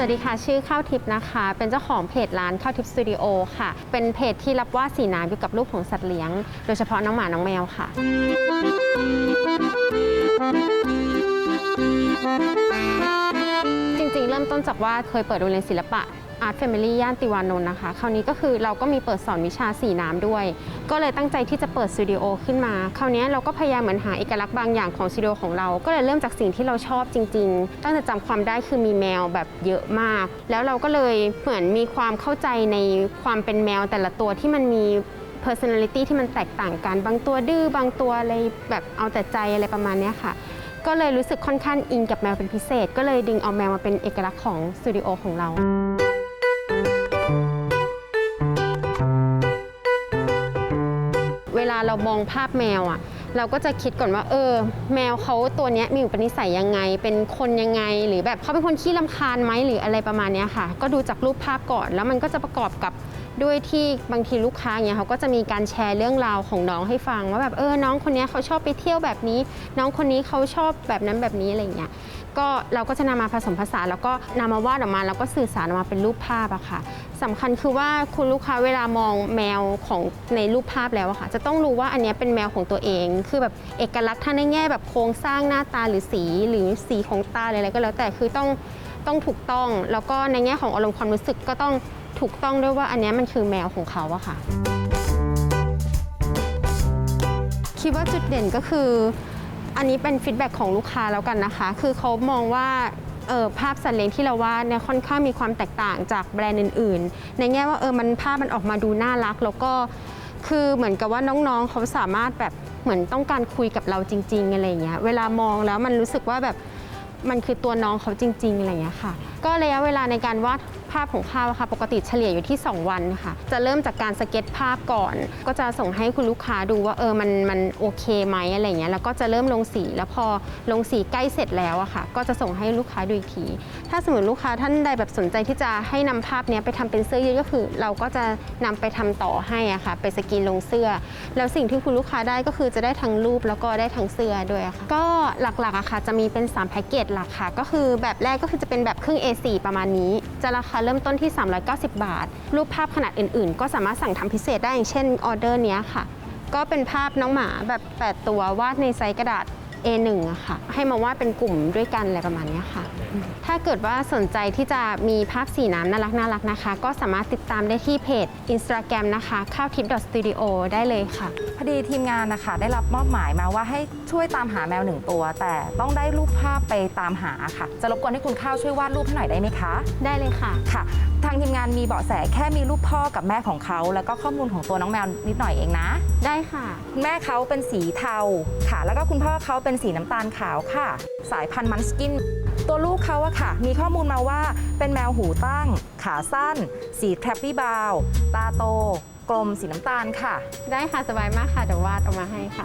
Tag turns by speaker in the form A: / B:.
A: สวัสดีค่ะ ชื่อข้าวทิพย์นะคะ เป็นเจ้าของเพจร้านข้าวทิพย์สตูดิโอค่ะ เป็นเพจที่รับวาดสีน้ำอยู่กับรูปของสัตว์เลี้ยง โดยเฉพาะน้องหมา น้องแมวค่ะ จริงๆ เริ่มต้นจากว่าเคยเปิดโรงเรียนศิลปะ Art Family ย่านติวานนท์นะคะ คราวนี้ก็คือเราก็มีเปิดสอนวิชาสีน้ำด้วย ก็เลยตั้งใจที่จะเปิดสตูดิโอขึ้นมา คราวนี้เราก็พยายามเหมือนหาเอกลักษณ์บางอย่างของสตูดิโอของเรา ก็เลยเริ่มจากสิ่งที่เราชอบจริง ๆ ตั้งแต่จำความได้คือมีแมวแบบเยอะมาก แล้วเราก็เลยเหมือนมีความเข้าใจในความเป็นแมวแต่ละตัวที่มันมี personality ที่มันแตกต่างกัน บางตัวดื้อบางตัวอะไรแบบเอาแต่ใจอะไรประมาณเนี้ยค่ะ ก็เลยรู้สึกค่อนข้างอินกับแมวเป็นพิเศษ ก็เลยดึงเอาแมวมาเป็นเอกลักษณ์ของสตูดิโอของเราาเรามองภาพแมวอะเราก็จะคิดก่อนว่า เออ แมวเขาตัวนี้มีอุปนิสัยยังไง เป็นคนยังไง หรือแบบเขาเป็นคนขี้ลำคาญไหมหรืออะไรประมาณนี้ค่ะ ก็ดูจากรูปภาพก่อน แล้วมันก็จะประกอบกับด้วยที่บางทีลูกค้าเนี้ยเขาก็จะมีการแชร์เรื่องราวของน้องให้ฟังว่าแบบเออน้องคนนี้เขาชอบไปเที่ยวแบบนี้ น้องคนนี้เขาชอบแบบนั้นแบบนี้อะไรเงี้ย ก็เราก็จะนำมาผสมผสานแล้วก็นำมาวาดออกมา แล้วก็สื่อสารออกมาเป็นรูปภาพอะค่ะสำคัญคือว่าคุณลูกค้าเวลามองแมวของในรูปภาพแล้วอะค่ะ จะต้องรู้ว่าอันนี้เป็นแมวของตัวเอง คือแบบเอกลักษณ์ทั้งในแง่แบบโครงสร้างหน้าตาหรือสีหรือสีของตาออะไรก็แล้วแต่คือต้องต้องถูกต้อง แล้วก็ในแง่ของอารมณ์ความรู้สึกก็ต้องถูกต้องด้วยว่าอันนี้มันคือแมวของเขาอะค่ะ คิดว่าจุดเด่นก็คือ อันนี้เป็นฟีดแบ็กของลูกค้าแล้วกันนะคะ คือเขามองว่าเออภาพสัตว์เลี้ยงที่เราวาดเนี่ยค่อนข้างมีความแตกต่างจากแบรนด์อื่น ๆ ในแง่ว่าเออมันภาพมันออกมาดูน่ารัก แล้วก็คือเหมือนกับว่าน้องๆเขาสามารถแบบเหมือนต้องการคุยกับเราจริง ๆ อะไรเงี้ยเวลามองแล้วมันรู้สึกว่าแบบมันคือตัวน้องเขาจริง ๆ อะไรเงี้ยค่ะ ก็ระยะเวลาในการวาด ภาพของข้าวอะค่ะ ปกติเฉลี่ยอยู่ที่ 2 วันค่ะ จะเริ่มจากการสเก็ตภาพก่อน ก็จะส่งให้คุณลูกค้าดูว่าเออมันมันโอเคไหมอะไรเงี้ยแล้วก็จะเริ่มลงสีแล้วพอลงสีใกล้เสร็จแล้วอะค่ะ ก็จะส่งให้ลูกค้าดูอีกที ถ้าสมมติลูกค้าท่านใดแบบสนใจที่จะให้นำภาพเนี้ยไปทำเป็นเสื้อยืดก็คือ เราก็จะนำไปทำต่อให้อะค่ะ ไปสกรีนลงเสื้อ แล้วสิ่งที่คุณลูกค้าได้ก็คือจะได้ทั้งรูปแล้วก็ได้ทั้งเสื้อด้วยค่ะก็หลักๆอะค่ะจะมีเป็น3แพ็กเกจหลักค่ะก็คือแบบแรกก็คือจะเป็นแบบครึ่ง A4 ประมาณนี้จะราคาเริ่มต้นที่ 390 บาท รูปภาพขนาดอื่น ๆ ก็สามารถสั่งทำพิเศษได้อย่างเช่นออเดอร์นี้ค่ะ ก็เป็นภาพน้องหมาแบบ 8 ตัววาดในไซส์กระดาษ A1 อะค่ะ ให้มาวาดเป็นกลุ่มด้วยกันอะไรประมาณเนี้ยค่ะ ถ้าเกิดว่าสนใจที่จะมีภาพสีน้ำน่ารักน่ารักนะคะ ก็สามารถติดตามได้ที่เพจ Instagram นะคะข้าวทิพย์ .studio ได้เลยค่ะ
B: พอดีทีมงานนะคะได้รับมอบหมายมาว่าให้ช่วยตามหาแมวหนึ่งตัว แต่ต้องได้รูปภาพไปตามหาค่ะ จะรบกวนให้คุณข้าวช่วยวาดรูปให้หน่อยได้ไหมคะ
A: ได้เลยค่ะ
B: ค่ะทางทีมงานมีเบาะแสแค่มีรูปพ่อกับแม่ของเขา แล้วก็ข้อมูลของตัวน้องแมวนิดหน่อยเองนะ
A: ได้ค่ะ
B: คุณแม่เขาเป็นสีเทาค่ะ แล้วก็คุณพ่อเขาเป็นสีน้ำตาลขาวค่ะ สายพันธุ์มันสกิน ตัวลูกเขาอะค่ะ มีข้อมูลมาว่าเป็นแมวหูตั้ง ขาสั้น สีแทรปปี้บาวตาโต กลมสีน้ำตาลค่ะ
A: ได้ค่ะสบายมากค่ะเดี๋ยววาดออกมาให้ค่ะ